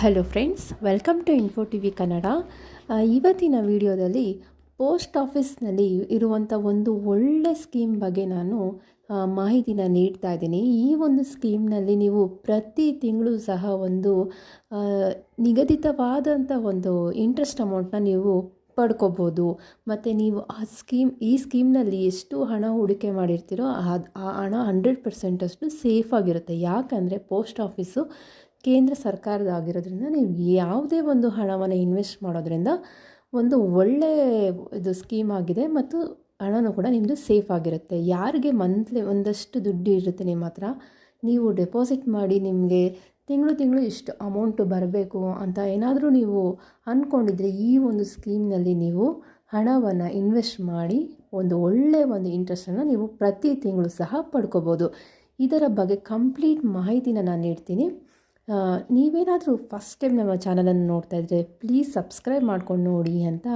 Hello friends welcome to info T V Kannada ಇವತ್ತಿನ ವಿಡಿಯೋದಲ್ಲಿ post ಆಫೀಸ್ನಲ್ಲಿ ಇರುವಂಥ ಒಂದು ಒಳ್ಳೆ ಸ್ಕೀಮ್ ಬಗ್ಗೆ ನಾನು ಮಾಹಿತಿನ ನೀಡ್ತಾ ಇದ್ದೀನಿ. ಈ ಒಂದು ಸ್ಕೀಮ್ನಲ್ಲಿ ನೀವು ಪ್ರತಿ ತಿಂಗಳು ಸಹ ಒಂದು ನಿಗದಿತವಾದಂಥ ಒಂದು ಇಂಟ್ರೆಸ್ಟ್ ಅಮೌಂಟ್ನ ನೀವು ಪಡ್ಕೋಬೋದು. ಮತ್ತು ನೀವು ಆ ಸ್ಕೀಮ್ ಈ ಸ್ಕೀಮ್ನಲ್ಲಿ ಎಷ್ಟು ಹಣ ಹೂಡಿಕೆ ಮಾಡಿರ್ತೀರೋ ಆ ಹಣ ಹಂಡ್ರೆಡ್ ಪರ್ಸೆಂಟಷ್ಟು ಸೇಫಾಗಿರುತ್ತೆ ಯಾಕಂದರೆ ಪೋಸ್ಟ್ ಆಫೀಸು ಕೇಂದ್ರ ಸರ್ಕಾರದಾಗಿರೋದ್ರಿಂದ ನೀವು ಯಾವುದೇ ಒಂದು ಹಣವನ್ನು ಇನ್ವೆಸ್ಟ್ ಮಾಡೋದ್ರಿಂದ ಒಂದು ಒಳ್ಳೆ ಇದು ಸ್ಕೀಮ್ ಆಗಿದೆ ಮತ್ತು ಹಣನೂ ಕೂಡ ನಿಮ್ಮದು ಸೇಫ್ ಆಗಿರುತ್ತೆ. ಯಾರಿಗೆ ಮಂತ್ಲಿ ಒಂದಷ್ಟು ದುಡ್ಡು ಇರುತ್ತೆ ನಿಮ್ಮ ಹತ್ರ, ನೀವು ಡೆಪಾಸಿಟ್ ಮಾಡಿ ನಿಮಗೆ ತಿಂಗಳು ತಿಂಗಳು ಇಷ್ಟು ಅಮೌಂಟು ಬರಬೇಕು ಅಂತ ಏನಾದರೂ ನೀವು ಅಂದ್ಕೊಂಡಿದ್ರೆ ಈ ಒಂದು ಸ್ಕೀಮ್ನಲ್ಲಿ ನೀವು ಹಣವನ್ನು ಇನ್ವೆಸ್ಟ್ ಮಾಡಿ ಒಂದು ಒಳ್ಳೆಯ ಒಂದು ಇಂಟ್ರೆಸ್ಟನ್ನು ನೀವು ಪ್ರತಿ ತಿಂಗಳು ಸಹ ಪಡ್ಕೋಬೋದು. ಇದರ ಬಗ್ಗೆ ಕಂಪ್ಲೀಟ್ ಮಾಹಿತಿನ ನಾನು ನೀಡ್ತೀನಿ. ನೀವೇನಾದರೂ ಫಸ್ಟ್ ಟೈಮ್ ನಮ್ಮ ಚಾನಲನ್ನು ನೋಡ್ತಾ ಇದ್ದರೆ ಪ್ಲೀಸ್ ಸಬ್ಸ್ಕ್ರೈಬ್ ಮಾಡ್ಕೊಂಡು ನೋಡಿ ಅಂತ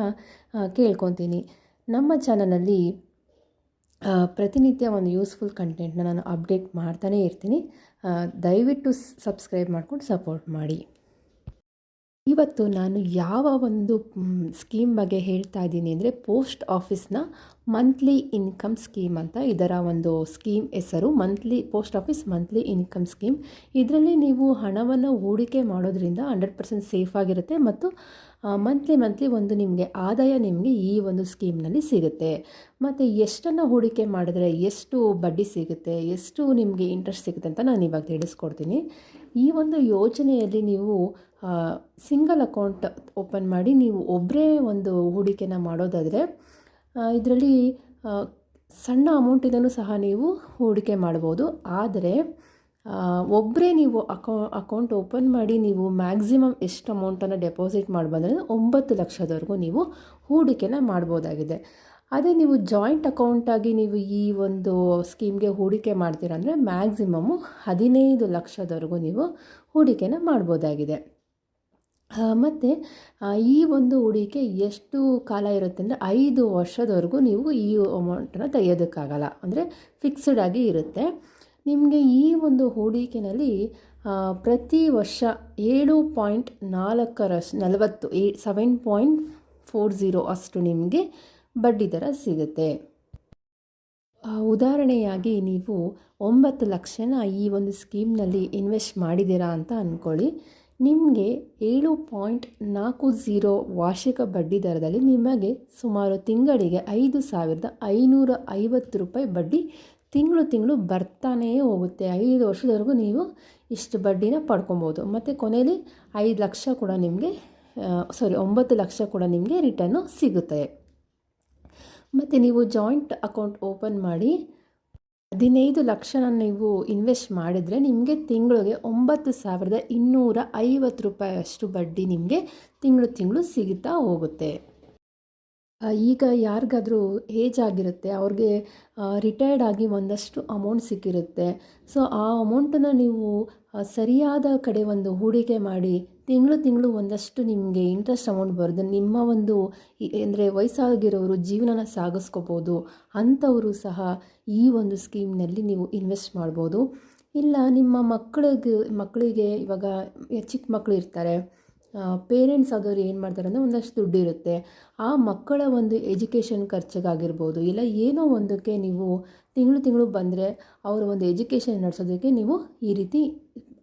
ಕೇಳ್ಕೊತೀನಿ. ನಮ್ಮ ಚಾನಲಲ್ಲಿ ಪ್ರತಿನಿತ್ಯ ಒಂದು ಯೂಸ್ಫುಲ್ ಕಂಟೆಂಟ್ನ ನಾನು ಅಪ್ಡೇಟ್ ಮಾಡ್ತಾನೇ ಇರ್ತೀನಿ. ದಯವಿಟ್ಟು ಸಬ್ಸ್ಕ್ರೈಬ್ ಮಾಡ್ಕೊಂಡು ಸಪೋರ್ಟ್ ಮಾಡಿ. ಇವತ್ತು ನಾನು ಯಾವ ಒಂದು ಸ್ಕೀಮ್ ಬಗ್ಗೆ ಹೇಳ್ತಾ ಇದ್ದೀನಿ ಅಂದರೆ ಪೋಸ್ಟ್ ಆಫೀಸ್ನ ಮಂತ್ಲಿ ಇನ್ಕಮ್ ಸ್ಕೀಮ್ ಅಂತ ಇದರ ಒಂದು ಸ್ಕೀಮ್ ಹೆಸರು. Monthly post office monthly income scheme ಇದರಲ್ಲಿ ನೀವು ಹಣವನ್ನು ಹೂಡಿಕೆ ಮಾಡೋದ್ರಿಂದ ಹಂಡ್ರೆಡ್ ಪರ್ಸೆಂಟ್ ಸೇಫ್ ಆಗಿರುತ್ತೆ ಮತ್ತು ಮಂತ್ಲಿ ಮಂತ್ಲಿ ಒಂದು ನಿಮಗೆ ಆದಾಯ ನಿಮಗೆ ಈ ಒಂದು ಸ್ಕೀಮ್ನಲ್ಲಿ ಸಿಗುತ್ತೆ. ಮತ್ತು ಎಷ್ಟನ್ನು ಹೂಡಿಕೆ ಮಾಡಿದ್ರೆ ಎಷ್ಟು ಬಡ್ಡಿ ಸಿಗುತ್ತೆ, ಎಷ್ಟು ನಿಮಗೆ ಇಂಟ್ರೆಸ್ಟ್ ಸಿಗುತ್ತೆ ಅಂತ ನಾನು ಇವಾಗ ತಿಳಿಸ್ಕೊಡ್ತೀನಿ. ಈ ಒಂದು ಯೋಜನೆಯಲ್ಲಿ ನೀವು ಸಿಂಗಲ್ ಅಕೌಂಟ್ ಓಪನ್ ಮಾಡಿ ನೀವು ಒಬ್ಬರೇ ಒಂದು ಹೂಡಿಕೆನ ಮಾಡೋದಾದರೆ ಇದರಲ್ಲಿ ಸಣ್ಣ ಅಮೌಂಟಿಂದನೂ ಸಹ ನೀವು ಹೂಡಿಕೆ ಮಾಡ್ಬೋದು. ಆದರೆ ಒಬ್ಬರೇ ನೀವು ಅಕೌ ಅಕೌಂಟ್ ಓಪನ್ ಮಾಡಿ ನೀವು ಮ್ಯಾಕ್ಸಿಮಮ್ ಎಷ್ಟು ಅಮೌಂಟನ್ನು ಡೆಪಾಸಿಟ್ ಮಾಡ್ಬೋದಂದರೆ ಒಂಬತ್ತು ಲಕ್ಷದವರೆಗೂ ನೀವು ಹೂಡಿಕೆನ ಮಾಡ್ಬೋದಾಗಿದೆ. ಅದೇ ನೀವು ಜಾಯಿಂಟ್ ಅಕೌಂಟಾಗಿ ನೀವು ಈ ಒಂದು ಸ್ಕೀಮ್ಗೆ ಹೂಡಿಕೆ ಮಾಡ್ತೀರ ಅಂದರೆ ಮ್ಯಾಕ್ಸಿಮಮ್ಮು ಹದಿನೈದು ಲಕ್ಷದವರೆಗೂ ನೀವು ಹೂಡಿಕೆನ ಮಾಡ್ಬೋದಾಗಿದೆ. ಮತ್ತು ಈ ಒಂದು ಹೂಡಿಕೆ ಎಷ್ಟು ಕಾಲ ಇರುತ್ತೆ ಅಂದರೆ ಐದು ವರ್ಷದವರೆಗೂ ನೀವು ಈ ಅಮೌಂಟನ್ನು ತೆಗೆಯೋದಕ್ಕಾಗಲ್ಲ. ಅಂದರೆ ಫಿಕ್ಸ್ಡ್ ಆಗಿ ಇರುತ್ತೆ. ನಿಮಗೆ ಈ ಒಂದು ಹೂಡಿಕೆನಲ್ಲಿ ಪ್ರತಿ ವರ್ಷ ಏಳು ಪಾಯಿಂಟ್ ನಾಲ್ಕರಷ್ಟು ನಲವತ್ತು, ಏ ಸೆವೆನ್ ಪಾಯಿಂಟ್ ಫೋರ್ ಝೀರೋ ಅಷ್ಟು ನಿಮಗೆ ಬಡ್ಡಿ ದರ ಸಿಗುತ್ತೆ ಉದಾಹರಣೆಯಾಗಿ ನೀವು ಒಂಬತ್ತು ಲಕ್ಷನ ಈ ಒಂದು ಸ್ಕೀಮ್ನಲ್ಲಿ ಇನ್ವೆಸ್ಟ್ ಮಾಡಿದ್ದೀರಾ ಅಂತ ಅಂದ್ಕೊಳ್ಳಿ ನಿಮಗೆ ಏಳು ಪಾಯಿಂಟ್ ನಾಲ್ಕು ಝೀರೋ ವಾರ್ಷಿಕ ಬಡ್ಡಿ ದರದಲ್ಲಿ ನಿಮಗೆ ಸುಮಾರು ತಿಂಗಳಿಗೆ ಐದು ಸಾವಿರದ ಐನೂರ ಐವತ್ತು ರೂಪಾಯಿ ಬಡ್ಡಿ ತಿಂಗಳು ತಿಂಗಳು ಬರ್ತಾನೇ ಹೋಗುತ್ತೆ. ಐದು ವರ್ಷದವರೆಗೂ ನೀವು ಇಷ್ಟು ಬಡ್ಡಿನ ಪಡ್ಕೊಬೋದು. ಮತ್ತು ಕೊನೆಯಲ್ಲಿ ಐದು ಲಕ್ಷ ಕೂಡ ನಿಮಗೆ ಸಾರಿ ಒಂಬತ್ತು ಲಕ್ಷ ಕೂಡ ನಿಮಗೆ ರಿಟರ್ನು ಸಿಗುತ್ತೆ. ಮತ್ತು ನೀವು ಜಾಯಿಂಟ್ ಅಕೌಂಟ್ ಓಪನ್ ಮಾಡಿ ಹದಿನೈದು ಲಕ್ಷನ ನೀವು ಇನ್ವೆಸ್ಟ್ ಮಾಡಿದರೆ ನಿಮಗೆ ತಿಂಗಳಿಗೆ ಒಂಬತ್ತು ಸಾವಿರದ ಇನ್ನೂರ ಐವತ್ತು ರೂಪಾಯಿ ಅಷ್ಟು ಬಡ್ಡಿ ನಿಮಗೆ ತಿಂಗಳು ತಿಂಗಳು ಸಿಗುತ್ತಾ ಹೋಗುತ್ತೆ. ಈಗ ಯಾರಿಗಾದರೂ ಏಜ್ ಆಗಿರುತ್ತೆ, ಅವ್ರಿಗೆ ರಿಟೈರ್ಡ್ ಆಗಿ ಒಂದಷ್ಟು ಅಮೌಂಟ್ ಸಿಕ್ಕಿರುತ್ತೆ. ಸೊ ಆ ಅಮೌಂಟನ್ನು ನೀವು ಸರಿಯಾದ ಕಡೆ ಒಂದು ಹೂಡಿಕೆ ಮಾಡಿ ತಿಂಗಳು ತಿಂಗಳು ಒಂದಷ್ಟು ನಿಮಗೆ ಇಂಟ್ರೆಸ್ಟ್ ಅಮೌಂಟ್ ಬರೋದು ನಿಮ್ಮ ಒಂದು ಅಂದರೆ ವಯಸ್ಸಾಗಿರೋರು ಜೀವನನ ಸಾಗಿಸ್ಕೋಬೋದು, ಅಂಥವರು ಸಹ ಈ ಒಂದು ಸ್ಕೀಮ್ನಲ್ಲಿ ನೀವು ಇನ್ವೆಸ್ಟ್ ಮಾಡ್ಬೋದು. ಇಲ್ಲ, ನಿಮ್ಮ ಮಕ್ಕಳಿಗೆ ಮಕ್ಕಳಿಗೆ ಇವಾಗ ಚಿಕ್ಕ ಮಕ್ಕಳು ಇರ್ತಾರೆ ಪೇರೆಂಟ್ಸ್ ಆದವ್ರು ಏನು ಮಾಡ್ತಾರೆ ಅಂದರೆ ಒಂದಷ್ಟು ದುಡ್ಡು ಇರುತ್ತೆ. ಆ ಮಕ್ಕಳ ಒಂದು ಎಜುಕೇಷನ್ ಖರ್ಚಿಗಾಗಿರ್ಬೋದು, ಇಲ್ಲ ಏನೋ ಒಂದಕ್ಕೆ ನೀವು ತಿಂಗಳು ತಿಂಗಳು ಬಂದರೆ ಅವರ ಒಂದು ಎಜುಕೇಷನ್ ನಡೆಸೋದಕ್ಕೆ ನೀವು ಈ ರೀತಿ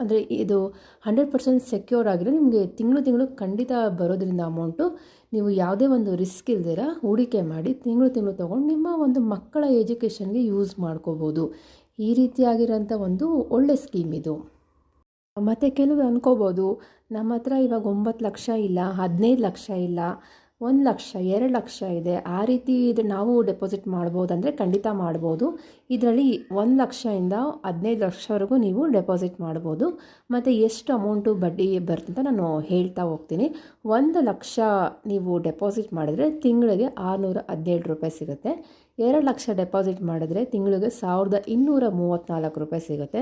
ಅಂದರೆ ಇದು ಹಂಡ್ರೆಡ್ ಪರ್ಸೆಂಟ್ ಸೆಕ್ಯೂರ್ ಆಗಿರೋ ನಿಮಗೆ ತಿಂಗಳು ತಿಂಗಳು ಖಂಡಿತ ಬರೋದ್ರಿಂದ ಅಮೌಂಟು ನೀವು ಯಾವುದೇ ಒಂದು ರಿಸ್ಕ್ ಇಲ್ದಿರ ಹೂಡಿಕೆ ಮಾಡಿ ತಿಂಗಳು ತಿಂಗಳು ತೊಗೊಂಡು ನಿಮ್ಮ ಒಂದು ಮಕ್ಕಳ ಎಜುಕೇಷನ್ಗೆ ಯೂಸ್ ಮಾಡ್ಕೋಬೋದು. ಈ ರೀತಿಯಾಗಿರೋಂಥ ಒಂದು ಒಳ್ಳೆ ಸ್ಕೀಮ್ ಇದು. ಮತ್ತು ಕೆಲವರು ಅನ್ಕೋಬೋದು ನಮ್ಮ ಹತ್ರ ಇವಾಗ ಒಂಬತ್ತು ಲಕ್ಷ ಇಲ್ಲ, ಹದಿನೈದು ಲಕ್ಷ ಇಲ್ಲ ಒಂದು ಲಕ್ಷ, ಎರಡು ಲಕ್ಷ ಇದೆ. ಆ ರೀತಿ ಇದು ನಾವು ಡೆಪಾಸಿಟ್ ಮಾಡ್ಬೋದು ಅಂದರೆ ಖಂಡಿತ ಮಾಡ್ಬೋದು. ಇದರಲ್ಲಿ ಒಂದು ಲಕ್ಷದಿಂದ ಹದಿನೈದು ಲಕ್ಷವರೆಗೂ ನೀವು ಡೆಪಾಸಿಟ್ ಮಾಡ್ಬೋದು. ಮತ್ತು ಎಷ್ಟು ಅಮೌಂಟು ಬಡ್ಡಿ ಬರುತ್ತೆ ಅಂತ ನಾನು ಹೇಳ್ತಾ ಹೋಗ್ತೀನಿ. ಒಂದು ಲಕ್ಷ ನೀವು ಡೆಪಾಸಿಟ್ ಮಾಡಿದರೆ ತಿಂಗಳಿಗೆ ಆರುನೂರ ಹದಿನೇಳು ರೂಪಾಯಿ ಸಿಗುತ್ತೆ. ಎರಡು ಲಕ್ಷ ಡೆಪಾಸಿಟ್ ಮಾಡಿದ್ರೆ ತಿಂಗಳಿಗೆ ಸಾವಿರದ ಇನ್ನೂರ ಮೂವತ್ತ್ನಾಲ್ಕು ರೂಪಾಯಿ ಸಿಗುತ್ತೆ.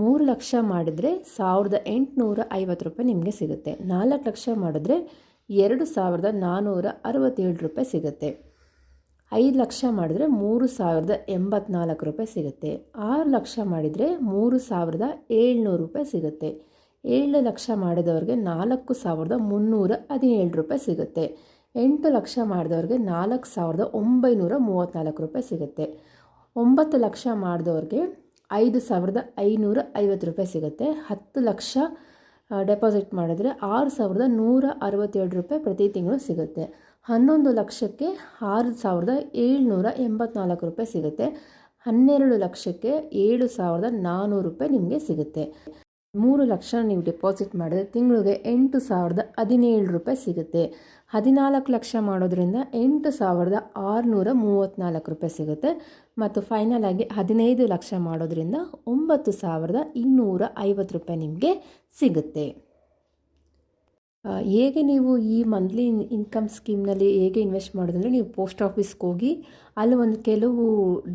ಮೂರು ಲಕ್ಷ ಮಾಡಿದರೆ ಸಾವಿರದ ಎಂಟುನೂರ ಐವತ್ತು ರೂಪಾಯಿ ನಿಮಗೆ ಸಿಗುತ್ತೆ. ನಾಲ್ಕು ಲಕ್ಷ ಮಾಡಿದ್ರೆ ಎರಡು ಸಾವಿರದ ನಾನ್ನೂರ ಅರವತ್ತೇಳು ರೂಪಾಯಿ ಸಿಗುತ್ತೆ. ಐದು ಲಕ್ಷ ಮಾಡಿದರೆ ಮೂರು ಸಾವಿರದ ಎಂಬತ್ನಾಲ್ಕು ರೂಪಾಯಿ ಸಿಗುತ್ತೆ. ಆರು ಲಕ್ಷ ಮಾಡಿದರೆ ಮೂರು ಸಾವಿರದ ಏಳ್ನೂರು ರೂಪಾಯಿ ಸಿಗುತ್ತೆ. ಏಳು ಲಕ್ಷ ಮಾಡಿದವ್ರಿಗೆ ನಾಲ್ಕು ಸಾವಿರದ ಮುನ್ನೂರ ಹದಿನೇಳು ರೂಪಾಯಿ ಸಿಗುತ್ತೆ. ಎಂಟು ಲಕ್ಷ ಮಾಡಿದವ್ರಿಗೆ ನಾಲ್ಕು ಸಾವಿರದ ಒಂಬೈನೂರ ಮೂವತ್ತ್ನಾಲ್ಕು ರೂಪಾಯಿ ಸಿಗುತ್ತೆ. ಒಂಬತ್ತು ಲಕ್ಷ ಮಾಡಿದವ್ರಿಗೆ ಐದು ಸಾವಿರದ ಐನೂರ ಐವತ್ತು ರೂಪಾಯಿ ಸಿಗುತ್ತೆ. ಹತ್ತು ಲಕ್ಷ ಡೆಪಾಸಿಟ್ ಮಾಡಿದ್ರೆ ಆರು ಸಾವಿರದ ನೂರ ಅರವತ್ತೇಳು ರೂಪಾಯಿ ಪ್ರತಿ ತಿಂಗಳು ಸಿಗುತ್ತೆ. ಹನ್ನೊಂದು ಲಕ್ಷಕ್ಕೆ ಆರು ಸಾವಿರದ ಏಳ್ನೂರ ಎಂಬತ್ನಾಲ್ಕು ರೂಪಾಯಿ ಸಿಗುತ್ತೆ. ಹನ್ನೆರಡು ಲಕ್ಷಕ್ಕೆ ಏಳು ಸಾವಿರದ ನಾನ್ನೂರು ರೂಪಾಯಿ ನಿಮಗೆ ಸಿಗುತ್ತೆ. ಮೂರು ಲಕ್ಷ ನೀವು ಡೆಪಾಸಿಟ್ ಮಾಡಿದ್ರೆ ತಿಂಗಳಿಗೆ ಎಂಟು ಸಾವಿರದ ಹದಿನೇಳು ರೂಪಾಯಿ ಸಿಗುತ್ತೆ. ಹದಿನಾಲ್ಕು ಲಕ್ಷ ಮಾಡೋದ್ರಿಂದ ಎಂಟು ಸಾವಿರದ ಆರುನೂರ ಮೂವತ್ತ್ನಾಲ್ಕು ರೂಪಾಯಿ ಸಿಗುತ್ತೆ. ಮತ್ತು ಫೈನಲ್ ಆಗಿ ಹದಿನೈದು ಲಕ್ಷ ಮಾಡೋದ್ರಿಂದ ಒಂಬತ್ತು ಸಾವಿರದ ಇನ್ನೂರ ಐವತ್ತು ರೂಪಾಯಿ ನಿಮಗೆ ಸಿಗುತ್ತೆ. ಹೇಗೆ ನೀವು ಈ ಮಂತ್ಲಿ ಇನ್ಕಮ್ ಸ್ಕೀಮ್ನಲ್ಲಿ ಹೇಗೆ ಇನ್ವೆಸ್ಟ್ ಮಾಡೋದಂದರೆ ನೀವು ಪೋಸ್ಟ್ ಆಫೀಸ್ಗೆ ಹೋಗಿ ಅಲ್ಲಿ ಒಂದು ಕೆಲವು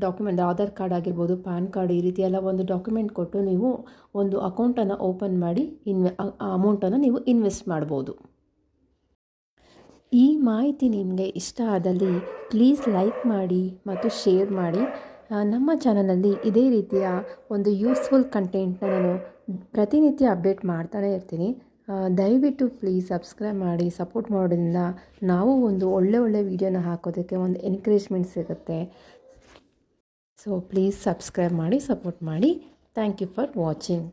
ಡಾಕ್ಯುಮೆಂಟ್ ಆಧಾರ್ ಕಾರ್ಡ್ ಆಗಿರ್ಬೋದು ಪ್ಯಾನ್ ಕಾರ್ಡ್ ಈ ರೀತಿ ಎಲ್ಲ ಒಂದು ಡಾಕ್ಯುಮೆಂಟ್ ಕೊಟ್ಟು ನೀವು ಒಂದು ಅಕೌಂಟನ್ನು ಓಪನ್ ಮಾಡಿ ಇನ್ವೆ ಅಮೌಂಟನ್ನು ನೀವು ಇನ್ವೆಸ್ಟ್ ಮಾಡ್ಬೋದು. ಈ ಮಾಹಿತಿ ನಿಮಗೆ ಇಷ್ಟ ಆದಲ್ಲಿ ಪ್ಲೀಸ್ ಲೈಕ್ ಮಾಡಿ ಮತ್ತು ಶೇರ್ ಮಾಡಿ. ನಮ್ಮ ಚಾನಲಲ್ಲಿ ಇದೇ ರೀತಿಯ ಒಂದು ಯೂಸ್ಫುಲ್ ಕಂಟೆಂಟ್ನ ನಾನು ಪ್ರತಿನಿತ್ಯ ಅಪ್ಡೇಟ್ ಮಾಡ್ತಾನೆ ಇರ್ತೀನಿ. ದಯವಿಟ್ಟು ಪ್ಲೀಸ್ ಸಬ್ಸ್ಕ್ರೈಬ್ ಮಾಡಿ ಸಪೋರ್ಟ್ ಮಾಡೋದ್ರಿಂದ ನಾವು ಒಂದು ಒಳ್ಳೆ ಒಳ್ಳೆ ವೀಡಿಯೋನ ಹಾಕೋದಕ್ಕೆ ಒಂದು ಎನ್ಕರೇಜ್ಮೆಂಟ್ ಸಿಗುತ್ತೆ. ಸೊ ಪ್ಲೀಸ್ ಸಬ್ಸ್ಕ್ರೈಬ್ ಮಾಡಿ ಸಪೋರ್ಟ್ ಮಾಡಿ. Thank you for watching